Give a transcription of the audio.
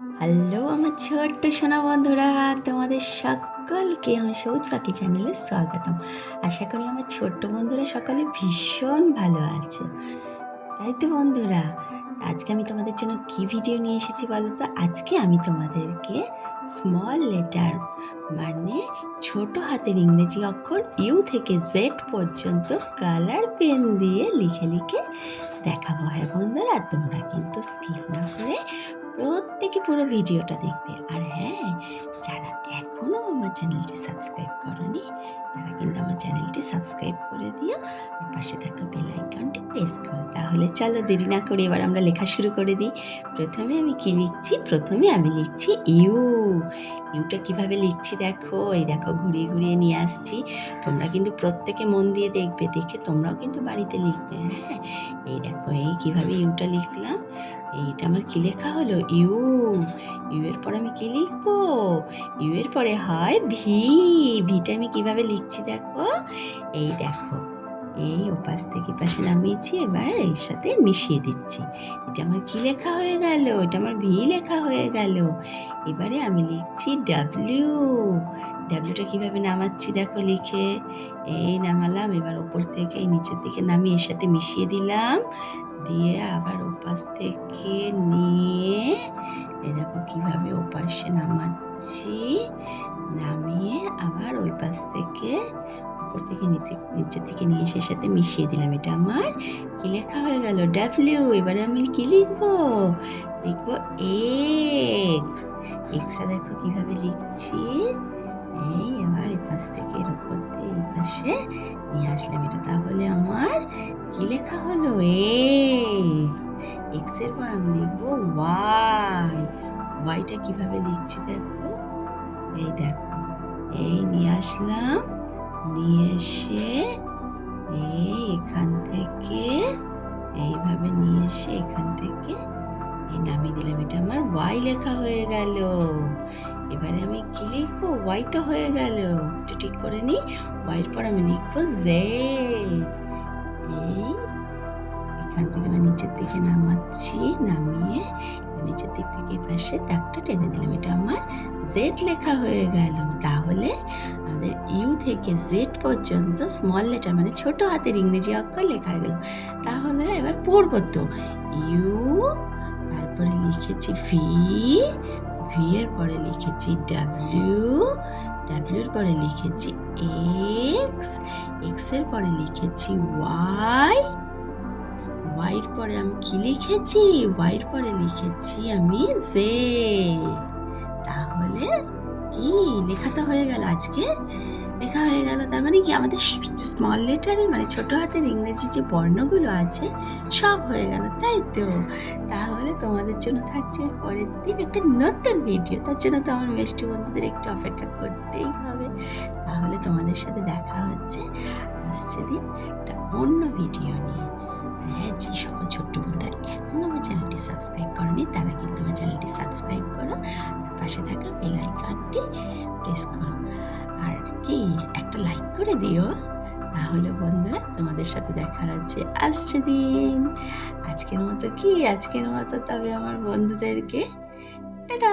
Hello আমার ছোট্ট সোনা বন্ধুরা, তোমাদের সকলকে আমার সবুজ পাখি চ্যানেলে স্বাগতম। আশা করি আমার ছোট্ট বন্ধুরা সকলে ভীষণ ভালো আছে। তাই তো বন্ধুরা, আজকে আমি তোমাদের জন্য কি ভিডিও নিয়ে এসেছি বলো তো? আজকে আমি তোমাদেরকে স্মল লেটার মানে ছোট হাতের ইংরেজি অক্ষর ইউ থেকে জেড পর্যন্ত কালার পেন দিয়ে লিখে লিখে দেখাবো। হ্যাঁ বন্ধুরা, তোমরা কিন্তু স্কিপ না করে প্রত্যেকে পুরো ভিডিওটা দেখবে। আর হ্যাঁ যারা এখনও আমার চ্যানেলটি সাবস্ক্রাইব করনি, তারা কিন্তু আমার চ্যানেলটি সাবস্ক্রাইব করে দিও। আর পাশে থাকা বেল আইকনটি প্রেস করো। তাহলে চলো দেরি না করে এবার আমরা লেখা শুরু করে দিই। প্রথমে আমি কি লিখছি? প্রথমে আমি লিখছি ইউ। ইউটা কীভাবে লিখছি দেখো? এই দেখো, ঘুরিয়ে ঘুরিয়ে নিয়ে আসছি। তোমরা কিন্তু প্রত্যেকে মন দিয়ে দেখবে, দেখে তোমরাও কিন্তু বাড়িতে লিখবে। হ্যাঁ এই দেখো, এই কীভাবে ইউটা লিখলাম। এইটা আমার কি লেখা হলো? ইউ ইউ এর পর আমি কি লিখব? ইউ এর পরে হয় ভি। ভিটা আমি কীভাবে লিখছি দেখো? এই দেখো, এই ওপাশ থেকে পাশে নামিয়েছি, এবার এর সাথে মিশিয়ে দিচ্ছি। এটা আমার কি লেখা হয়ে গেল? এটা আমার ভি লেখা হয়ে গেল। এবারে আমি লিখছি ডাব্লিউ। ডাব্লিউটা কীভাবে নামাচ্ছি দেখো লিখে? এই নামালাম, এবার ওপর থেকে নিচের দিকে নামিয়ে এর সাথে মিশিয়ে দিলাম। দিয়ে আবার ওপাশ থেকে নিয়ে এ দেখো কীভাবে ওপাশে নামাচ্ছি। নামিয়ে আবার ওই পাশ থেকে উপর থেকে নিচে নিচের থেকে নিয়ে এসে সাথে মিশিয়ে দিলাম। এটা আমার কি লেখা হয়ে গেল? ডাব্লিউ এবারে আমি কি লিখব? লিখব এক্স এক্সটা দেখো কীভাবে লিখছি? এই এবার এই পাশ থেকে এর উপর দিয়ে এই পাশে নিয়ে আসলাম। এটা তাহলে আমার কি লেখা হলো? এক্স এর পর আমি লিখব ওয়াই। ওয়াইটা কীভাবে লিখছি দেখো? এই দেখো, এই নিয়ে আসলাম, নিয়ে এসে এই এখান থেকে, এইভাবে নিয়ে এসে এখান থেকে এই নামিয়ে দিলাম। এটা আমার ওয়াই লেখা হয়ে গেল। এবারে আমি কি লিখব? ওয়াই তো হয়ে গেল। একটু ঠিক করে নিই ওয়াইয়ের পর আমি লিখব জেড। এই এখান থেকে আমি নিচের দিকে নামাচ্ছি, নামিয়ে নিচের দিক থেকে পাশে দাগটা টেনে দিলাম। এটা আমার জেড লেখা হয়ে গেল। তাহলে আমাদের ইউ থেকে জেড পর্যন্ত স্মল লেটার মানে ছোট হাতের ইংরেজি অক্ষর লেখা গেল। তাহলে এবার পড়ব তো ইউ তারপরে লিখেছি ভি ভি এর পরে লিখেছি ডাব্লিউ ডাব্লিউর পরে লিখেছি এক্স এক্সের পরে লিখেছি ওয়াই ওয়াইয়ের পরে আমি কি লিখেছি? ওয়াইয়ের পরে লিখেছি আমি জে তাহলে কি? লেখা তো হয়ে গেল আজকে। লেখা হয়ে গেল, তার মানে কি? আমাদের স্মল লেটারে মানে ছোট হাতের ইংরেজি যে বর্ণগুলো আছে, সব হয়ে গেল, তাই তো? তাহলে তোমাদের জন্য থাকছে পরের দিন একটা নতুন ভিডিও তার জন্য তো আমার মিষ্টি বন্ধুদের একটু অপেক্ষা করতেই হবে। তাহলে তোমাদের সাথে দেখা হচ্ছে, আসছে দিন একটা অন্য ভিডিও নিয়ে। করেনি তারা কিন্তু আমার চ্যানেলটি সাবস্ক্রাইব করো পাশে থাকা বেল আইকনটি প্রেস করো। আর কি, একটা লাইক করে দিও, তাহলে বন্ধুরা তোমাদের সাথে দেখা হচ্ছে আসছে দিন। আজকের মতো কি? আজকের মতো তবে আমার বন্ধুদেরকে টাটা!